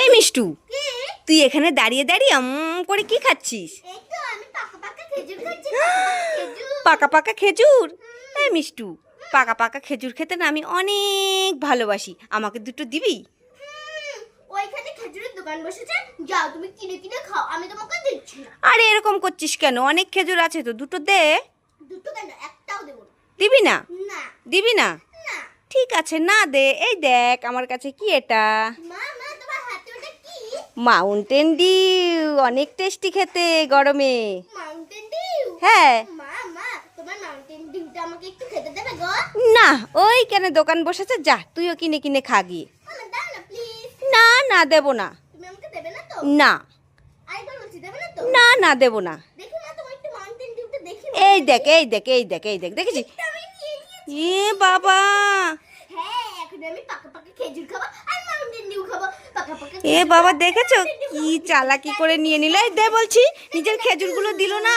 এই মিষ্টু তুই এখানে দাঁড়িয়ে দাঁড়িয়ে আম করে কি খাচ্ছিস? পাকা পাকা খেজুর? এই মিষ্টু পাকা পাকা খেজুর খেতে না আমি অনেক ভালোবাসি। আমাকে দুটো দিবি? হুম, ওইখানে খেজুরের দোকান বসেছে যাও তুমি কিনে কিনে খাও আমি তোমাকে দিচ্ছি আরে এরকম করছিস কেন? অনেক খেজুর আছে তো দুটো দে। দুটো কেন একটাও দেবো দিবি না? না দিবি না? না। ঠিক আছে না দে। এই দেখ আমার কাছে কি এটা? মা মা তোমার হাতে ওটা কি মাউন্টেন ডিউ অনেক টেস্টি খেতে গরমে। মাউন্টেন ডিউ হ্যাঁ। না ওই কেন দোকান বসেছে যা তুইও কিনে কিনে খা গিয়ে। না না দেবো না। না না। না দেবো না। এই দেখ এই দেখ এই দেখ এই দেখ দেখেছি? এ বাবা! হ্যাঁ এখন আমি পাকা পাকা খেজুর খাব। আর মাউন্টেন ডিউ খাব পাকা পাকা এ বাবা দেখেছ? কি চালাকি করে নিয়ে নিলে? দে বলছি নিজের খেজুরগুলো দিল না।